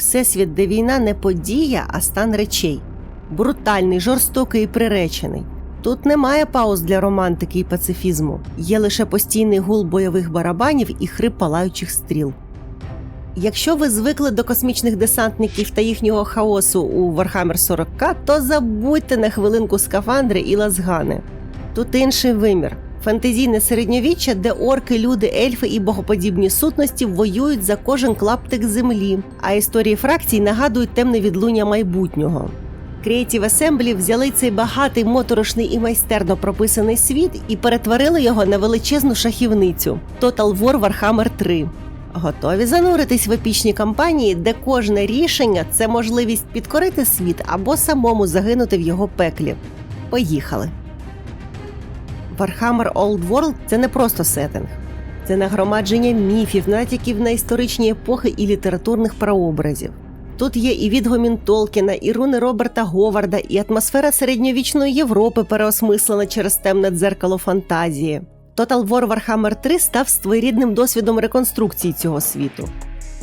Всесвіт, де війна не подія, а стан речей. Брутальний, жорстокий і приречений. Тут немає пауз для романтики і пацифізму, є лише постійний гул бойових барабанів і хрип палаючих стріл. Якщо ви звикли до космічних десантників та їхнього хаосу у Warhammer 40К, то забудьте на хвилинку скафандри і лазгани. Тут інший вимір. Фантазійне середньовіччя, де орки, люди, ельфи і богоподібні сутності воюють за кожен клаптик землі, а історії фракцій нагадують темне відлуння майбутнього. Creative Assembly взяли цей багатий, моторошний і майстерно прописаний світ і перетворили його на величезну шахівницю Total War Warhammer 3. Готові зануритись в епічні кампанії, де кожне рішення це можливість підкорити світ або самому загинути в його пеклі. Поїхали! Warhammer Old World – це не просто сеттинг. Це нагромадження міфів, натяків на історичні епохи і літературних прообразів. Тут є і відгомін Толкіна, і руни Роберта Говарда, і атмосфера середньовічної Європи переосмислена через темне дзеркало фантазії. Total War Warhammer 3 став своєрідним досвідом реконструкції цього світу.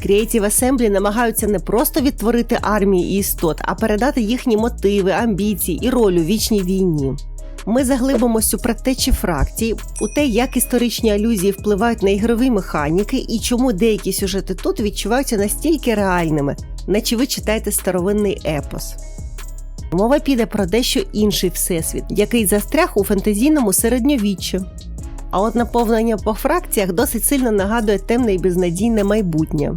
Creative Assembly намагаються не просто відтворити армії і істот, а передати їхні мотиви, амбіції і роль у вічній війні. Ми заглибимось у предтечі фракцій, у те, як історичні алюзії впливають на ігрові механіки і чому деякі сюжети тут відчуваються настільки реальними, наче ви читаєте старовинний епос. Мова піде про дещо інший всесвіт, який застряг у фентезійному середньовіччі. А от наповнення по фракціях досить сильно нагадує темне і безнадійне майбутнє.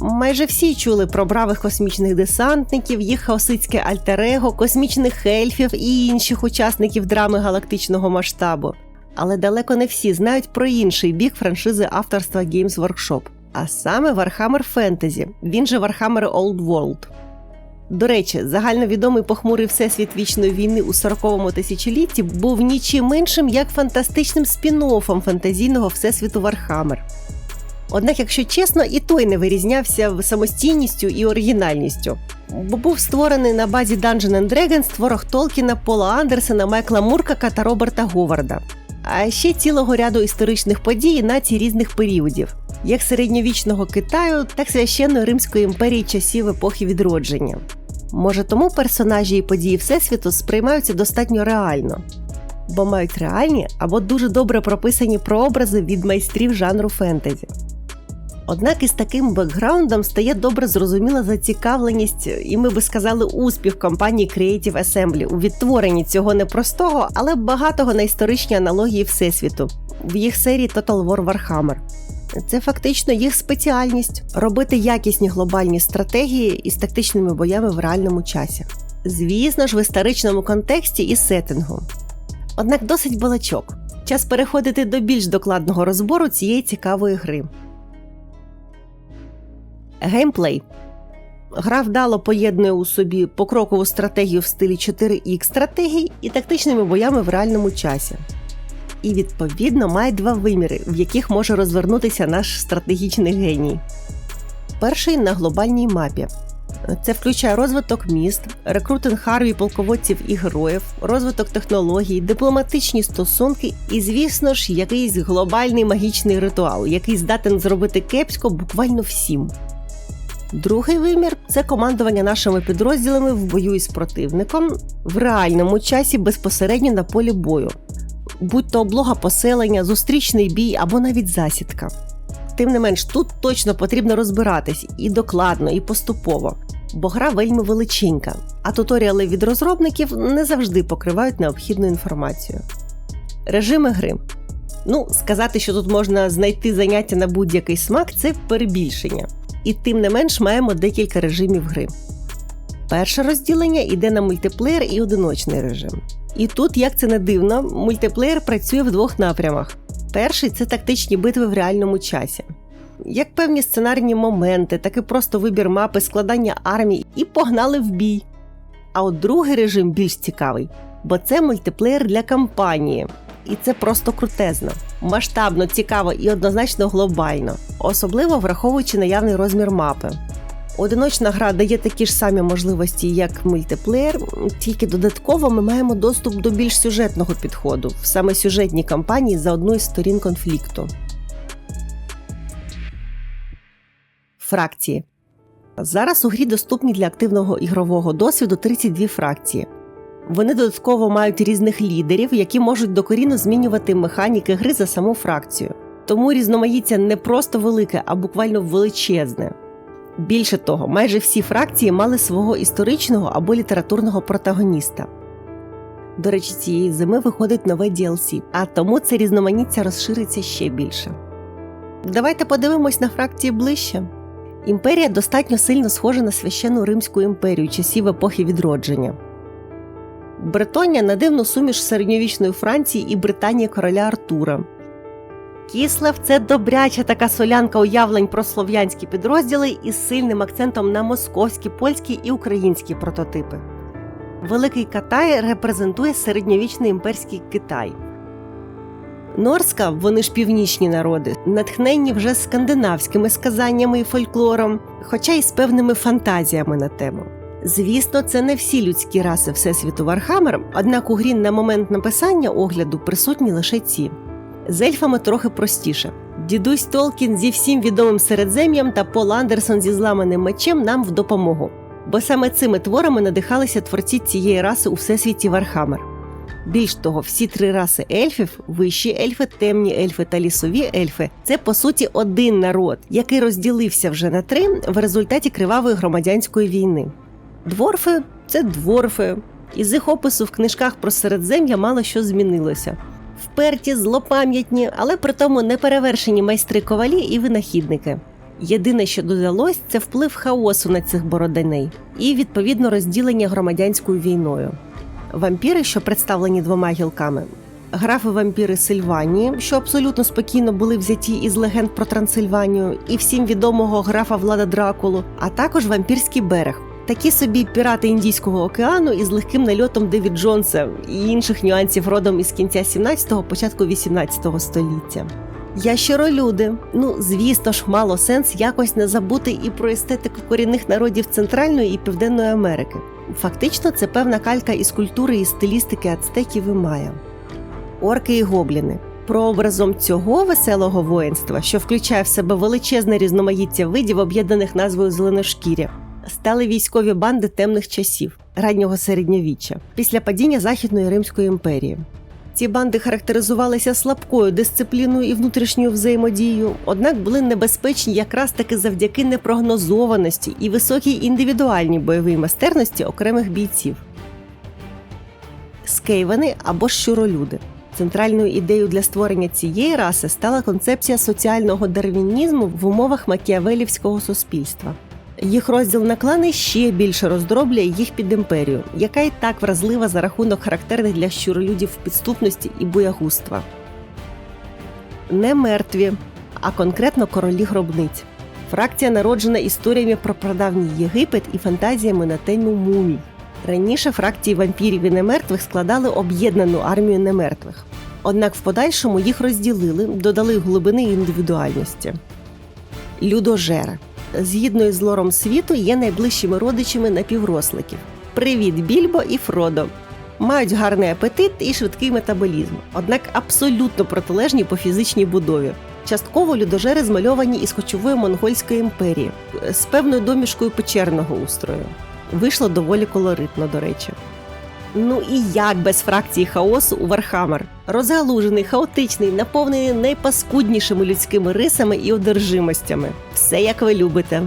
Майже всі чули про бравих космічних десантників, їх хаосицьке альтерего, космічних ельфів і інших учасників драми галактичного масштабу. Але далеко не всі знають про інший бік франшизи авторства Games Workshop, а саме Warhammer Fantasy, він же Warhammer Old World. До речі, загальновідомий похмурий всесвіт вічної війни у 40-му тисячолітті був нічим іншим як фантастичним спін-оффом фантазійного всесвіту Warhammer. Однак, якщо чесно, і той не вирізнявся самостійністю і оригінальністю, бо був створений на базі Dungeon and Dragons творог Толкіна, Пола Андерсена, Майкла Муркака та Роберта Говарда, а ще цілого ряду історичних подій і націй різних періодів, як середньовічного Китаю, так і священної Римської імперії часів епохи відродження. Може, тому персонажі і події Всесвіту сприймаються достатньо реально, бо мають реальні або дуже добре прописані прообрази від майстрів жанру фентезі. Однак із таким бекграундом стає добре зрозуміла зацікавленість, і ми би сказали, успіх компанії Creative Assembly у відтворенні цього непростого, але багатого на історичні аналогії Всесвіту в їх серії Total War Warhammer. Це фактично їх спеціальність робити якісні глобальні стратегії із тактичними боями в реальному часі. Звісно ж, в історичному контексті і сеттингу. Однак досить балачок. Час переходити до більш докладного розбору цієї цікавої гри. Геймплей. Гра вдало поєднує у собі покрокову стратегію в стилі 4X стратегій і тактичними боями в реальному часі. І, відповідно, має два виміри, в яких може розвернутися наш стратегічний геній. Перший на глобальній мапі. Це включає розвиток міст, рекрутинг армій полководців і героїв, розвиток технологій, дипломатичні стосунки і, звісно ж, якийсь глобальний магічний ритуал, який здатен зробити кепсько буквально всім. Другий вимір це командування нашими підрозділами в бою із противником в реальному часі безпосередньо на полі бою, будь то облога поселення, зустрічний бій або навіть засідка. Тим не менш, тут точно потрібно розбиратись і докладно, і поступово, бо гра вельми величенька, а туторіали від розробників не завжди покривають необхідну інформацію. Режими гри. Ну, сказати, що тут можна знайти заняття на будь-який смак, це перебільшення. І тим не менш маємо декілька режимів гри. Перше розділення йде на мультиплеєр і одиночний режим. І тут, як це не дивно, мультиплеєр працює в двох напрямах. Перший це тактичні битви в реальному часі. Як певні сценарні моменти, так і просто вибір мапи, складання армій і погнали в бій. А от другий режим більш цікавий, бо це мультиплеєр для кампанії. І це просто крутезно, масштабно, цікаво і однозначно глобально, особливо враховуючи наявний розмір мапи. Одиночна гра дає такі ж самі можливості, як мультиплеєр, тільки додатково ми маємо доступ до більш сюжетного підходу в саме сюжетній кампанії за одну із сторін конфлікту. Фракції Зараз у грі доступні для активного ігрового досвіду 32 фракції. Вони додатково мають різних лідерів, які можуть докорінно змінювати механіки гри за саму фракцію. Тому різноманіття не просто велике, а буквально величезне. Більше того, майже всі фракції мали свого історичного або літературного протагоніста. До речі, цієї зими виходить нове DLC, а тому це різноманіття розшириться ще більше. Давайте подивимось на фракції ближче. Імперія достатньо сильно схожа на священну Римську імперію часів епохи відродження. Бретонія на дивну суміш середньовічної Франції і Британії короля Артура. Кіслев це добряча така солянка уявлень про слов'янські підрозділи із сильним акцентом на московські, польські і українські прототипи. Великий Катай репрезентує середньовічний імперський Китай. Норська, вони ж північні народи, натхненні вже скандинавськими сказаннями і фольклором, хоча й з певними фантазіями на тему. Звісно, це не всі людські раси Всесвіту Вархаммер, однак у грі на момент написання огляду присутні лише ці. З ельфами трохи простіше. Дідусь Толкін зі всім відомим середзем'ям та Пол Андерсон зі зламаним мечем нам в допомогу. Бо саме цими творами надихалися творці цієї раси у всесвіті Вархаммер. Більш того, всі три раси ельфів вищі ельфи, темні ельфи та лісові ельфи це по суті один народ, який розділився вже на три в результаті кривавої громадянської війни. Дворфи це дворфи. Із їх опису в книжках про середзем'я мало що змінилося. Вперті, злопам'ятні, але при тому неперевершені майстри ковалі і винахідники. Єдине, що додалось, це вплив хаосу на цих бородиней і відповідно розділення громадянською війною. Вампіри, що представлені двома гілками, графи вампіри Сильванії, що абсолютно спокійно були взяті із легенд про Трансильванію, і всім відомого графа Влада Дракулу, а також вампірський берег. Такі собі пірати Індійського океану із легким нальотом Девід Джонса і інших нюансів родом із кінця 17-го, початку 18-го століття. Ящеролюди. Ну, звісно ж, мало сенс якось не забути і про естетику корінних народів Центральної і Південної Америки. Фактично, це певна калька із культури і стилістики ацтеків і майя. Орки і гобліни. Прообразом цього веселого воїнства, що включає в себе величезне різноманіття видів, об'єднаних назвою зеленошкіря, стали військові банди темних часів раннього середньовіччя після падіння Західної Римської імперії. Ці банди характеризувалися слабкою дисципліною і внутрішньою взаємодією, однак були небезпечні якраз таки завдяки непрогнозованості і високій індивідуальній бойовій майстерності окремих бійців. Скейвени або щуролюди. Центральною ідеєю для створення цієї раси стала концепція соціального дарвінізму в умовах макіавелівського суспільства. Їх розділ на клани ще більше роздроблює їх під імперію, яка і так вразлива за рахунок характерних для щуролюдів підступності і боягузтва. Не мертві, а конкретно королі гробниць. Фракція народжена історіями про прадавній Єгипет і фантазіями на тему мумій. Раніше фракції вампірів і немертвих складали об'єднану армію немертвих. Однак в подальшому їх розділили, додали глибини індивідуальності. Людожери згідно із лором світу, є найближчими родичами напівросликів. Привіт, Більбо і Фродо. Мають гарний апетит і швидкий метаболізм, однак абсолютно протилежні по фізичній будові. Частково людожери змальовані із кочової монгольської імперії з певною домішкою печерного устрою. Вийшло доволі колоритно, до речі. Ну і як без фракції хаосу у Вархаммер? Розгалужений, хаотичний, наповнений найпаскуднішими людськими рисами і одержимостями. Все як ви любите.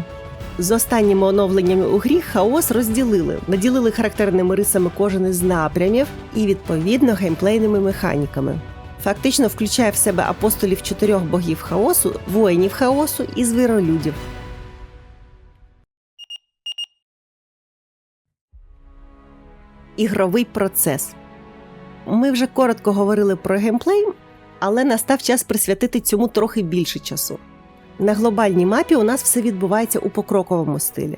З останніми оновленнями у грі хаос розділили, наділили характерними рисами кожен із напрямів і відповідно геймплейними механіками. Фактично включає в себе апостолів чотирьох богів хаосу, воїнів хаосу і звіролюдів. Ігровий процес. Ми вже коротко говорили про геймплей, але настав час присвятити цьому трохи більше часу. На глобальній мапі у нас все відбувається у покроковому стилі.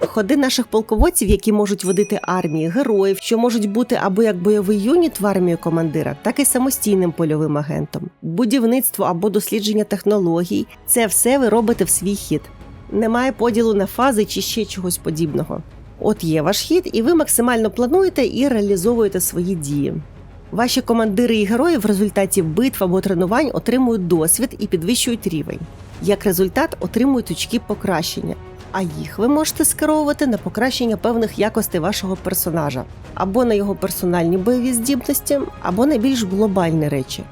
Ходи наших полководців, які можуть водити армії, героїв, що можуть бути або як бойовий юніт в армію командира, так і самостійним польовим агентом, будівництво або дослідження технологій це все ви робите в свій хід. Немає поділу на фази чи ще чогось подібного. От є ваш хід, і ви максимально плануєте і реалізовуєте свої дії. Ваші командири і герої в результаті битв або тренувань отримують досвід і підвищують рівень. Як результат, отримують очки покращення. а їх ви можете скеровувати на покращення певних якостей вашого персонажа, або на його персональні бойові здібності, або на більш глобальні речі.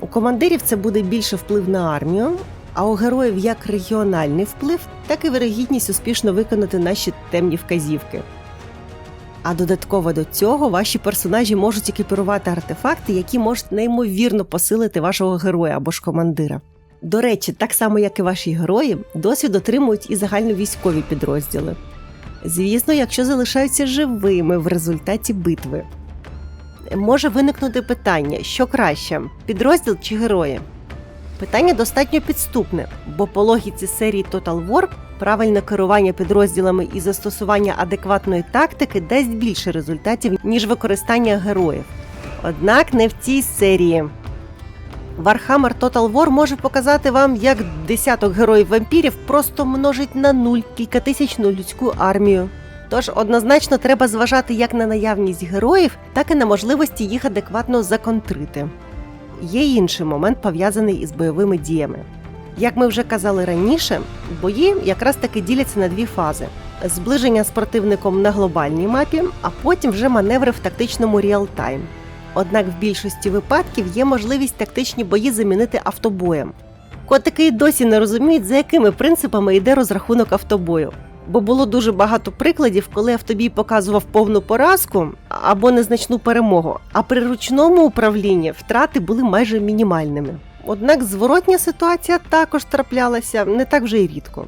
У командирів це буде більше вплив на армію, а у героїв як регіональний вплив, так і вирогідність успішно виконати наші темні вказівки. А додатково до цього ваші персонажі можуть екіпірувати артефакти, які можуть неймовірно посилити вашого героя або ж командира. До речі, так само як і ваші герої, досвід отримують і загальновійськові підрозділи. Звісно, якщо залишаються живими в результаті битви. Може виникнути питання, що краще підрозділ чи герої? Питання достатньо підступне, бо по логіці серії Total War правильне керування підрозділами і застосування адекватної тактики дасть більше результатів, ніж використання героїв. Однак не в цій серії. Warhammer Total War може показати вам, як десяток героїв вампірів просто множить на нуль кількатисячну людську армію. Тож однозначно треба зважати як на наявність героїв, так і на можливості їх адекватно законтрити. Є інший момент пов'язаний із бойовими діями. Як ми вже казали раніше, бої якраз таки діляться на дві фази: зближення з противником на глобальній мапі, а потім вже маневри в тактичному реал-тайм. Однак в більшості випадків є можливість тактичні бої замінити автобоєм. Котики й досі не розуміють, за якими принципами йде розрахунок автобою. Бо було дуже багато прикладів, коли автобій показував повну поразку або незначну перемогу, а при ручному управлінні втрати були майже мінімальними. Однак зворотня ситуація також траплялася не так вже й рідко.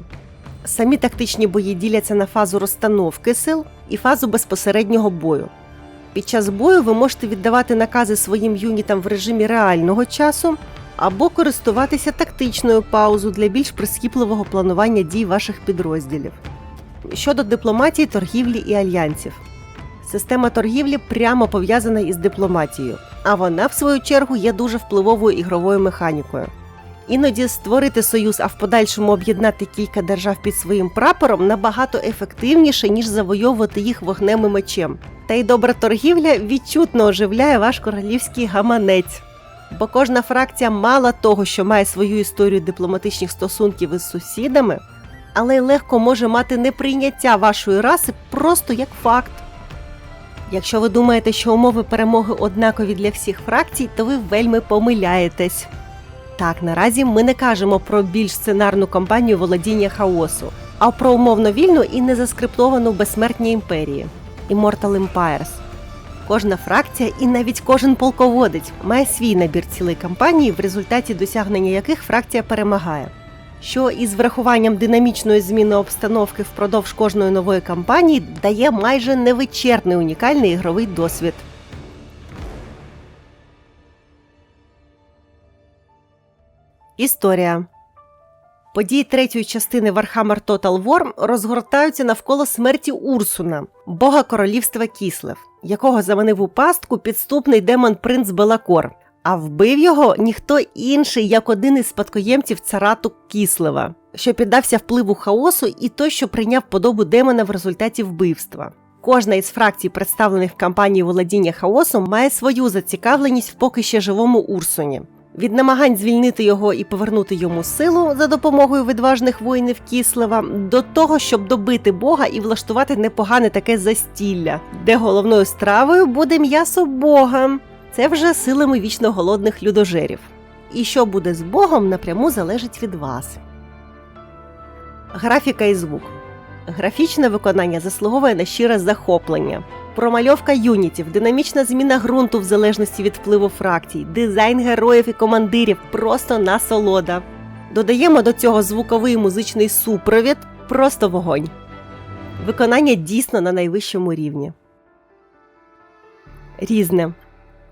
Самі тактичні бої діляться на фазу розстановки сил і фазу безпосереднього бою. Під час бою ви можете віддавати накази своїм юнітам в режимі реального часу або користуватися тактичною паузою для більш прискіпливого планування дій ваших підрозділів. Щодо дипломатії, торгівлі і альянсів. Система торгівлі прямо пов'язана із дипломатією, а вона, в свою чергу, є дуже впливовою ігровою механікою. Іноді створити союз, а в подальшому об'єднати кілька держав під своїм прапором набагато ефективніше, ніж завойовувати їх вогнем і мечем. Та й добра торгівля відчутно оживляє ваш королівський гаманець. Бо кожна фракція мало того, що має свою історію дипломатичних стосунків із сусідами, але й легко може мати неприйняття вашої раси просто як факт. Якщо ви думаєте, що умови перемоги однакові для всіх фракцій, то ви вельми помиляєтесь. Так, наразі ми не кажемо про більш сценарну кампанію володіння хаосу, а про умовно вільну і незаскриптовану безсмертні імперії Immortal Empires. Кожна фракція і навіть кожен полководець має свій набір цілей кампанії, в результаті досягнення яких фракція перемагає. Що із врахуванням динамічної зміни обстановки впродовж кожної нової кампанії дає майже невичерпний унікальний ігровий досвід. Історія Події третьої частини Warhammer Total War розгортаються навколо смерті Урсуна, бога королівства Кіслев, якого заманив у пастку підступний демон принц Белакор. А вбив його ніхто інший, як один із спадкоємців царату Кіслева, що піддався впливу хаосу, і той, що прийняв подобу демона в результаті вбивства. Кожна із фракцій, представлених в кампанії володіння хаосом, має свою зацікавленість в поки ще живому Урсуні. Від намагань звільнити його і повернути йому силу за допомогою відважних воїнів Кіслева до того, щоб добити Бога і влаштувати непогане таке застілля, де головною стравою буде м'ясо Бога. Це вже силами вічно голодних людожерів. І що буде з Богом, напряму залежить від вас. Графіка і звук. Графічне виконання заслуговує на щире захоплення. Промальовка юнітів, динамічна зміна ґрунту в залежності від впливу фракцій, дизайн героїв і командирів просто насолода. Додаємо до цього звуковий і музичний супровід просто вогонь. Виконання дійсно на найвищому рівні. Різне.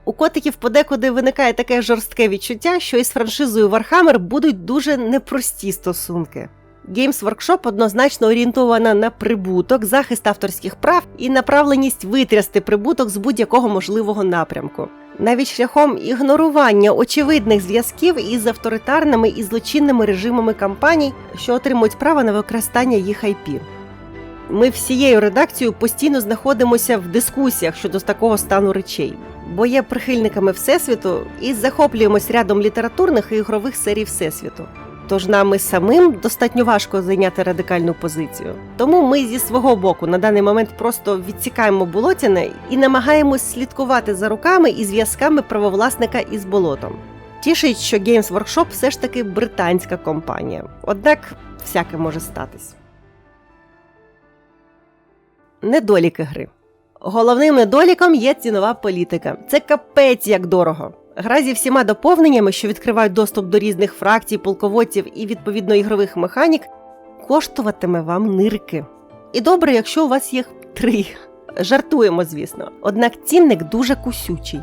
У котиків подекуди виникає таке жорстке відчуття, що із франшизою Warhammer будуть дуже непрості стосунки. Games Workshop однозначно орієнтована на прибуток, захист авторських прав і направленість витрясти прибуток з будь-якого можливого напрямку, навіть шляхом ігнорування очевидних зв'язків із авторитарними і злочинними режимами компаній, що отримують право на використання їх IP. Ми всією редакцією постійно знаходимося в дискусіях щодо такого стану речей, бо є прихильниками Всесвіту і захоплюємось рядом літературних і ігрових серій Всесвіту. Тож нам і самим достатньо важко зайняти радикальну позицію. Тому ми зі свого боку на даний момент просто відсікаємо болотяне і намагаємось слідкувати за руками і зв'язками правовласника із болотом. Тішить, що Games Workshop все ж таки британська компанія, однак всяке може статись. Недоліки гри. Головним недоліком є цінова політика. Це капець як дорого. Гра зі всіма доповненнями, що відкривають доступ до різних фракцій, полководців і відповідно ігрових механік, коштуватиме вам нирки. І добре, якщо у вас їх три. Жартуємо, звісно. Однак цінник дуже кусючий.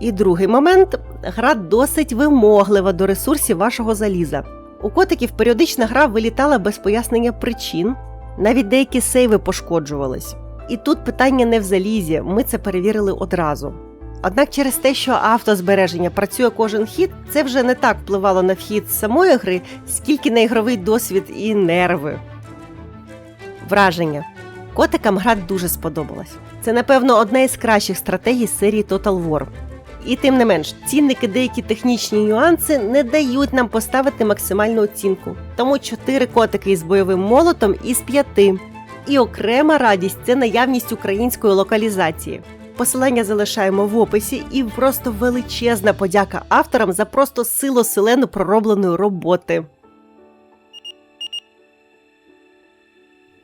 І другий момент гра досить вимоглива до ресурсів вашого заліза. У котиків періодична гра вилітала без пояснення причин, навіть деякі сейви пошкоджувались. І тут питання не в залізі, ми це перевірили одразу. Однак через те, що автозбереження працює кожен хід, це вже не так впливало на вхід самої гри, скільки на ігровий досвід і нерви. Враження. Котикам гра дуже сподобалась. Це, напевно, одна із кращих стратегій серії Total War. І тим не менш, цінники деякі технічні нюанси не дають нам поставити максимальну оцінку. Тому 4 котики із бойовим молотом із 5. І окрема радість це наявність української локалізації. Посилання залишаємо в описі і просто величезна подяка авторам за просто силу селену проробленої роботи.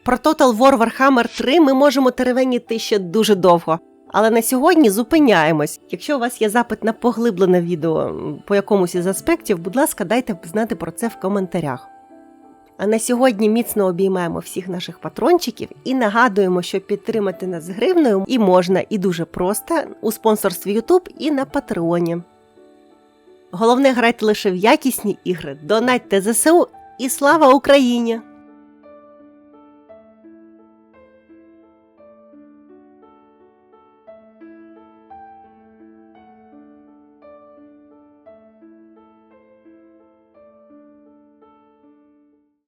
Про Total War Warhammer 3 ми можемо теревеніти ще дуже довго. Але на сьогодні зупиняємось. Якщо у вас є запит на поглиблене відео по якомусь із аспектів, будь ласка, дайте знати про це в коментарях. А на сьогодні міцно обіймаємо всіх наших патрончиків і нагадуємо, що підтримати нас гривною і можна, і дуже просто у спонсорстві YouTube і на Патреоні. Головне грайте лише в якісні ігри, донатьте ЗСУ і слава Україні!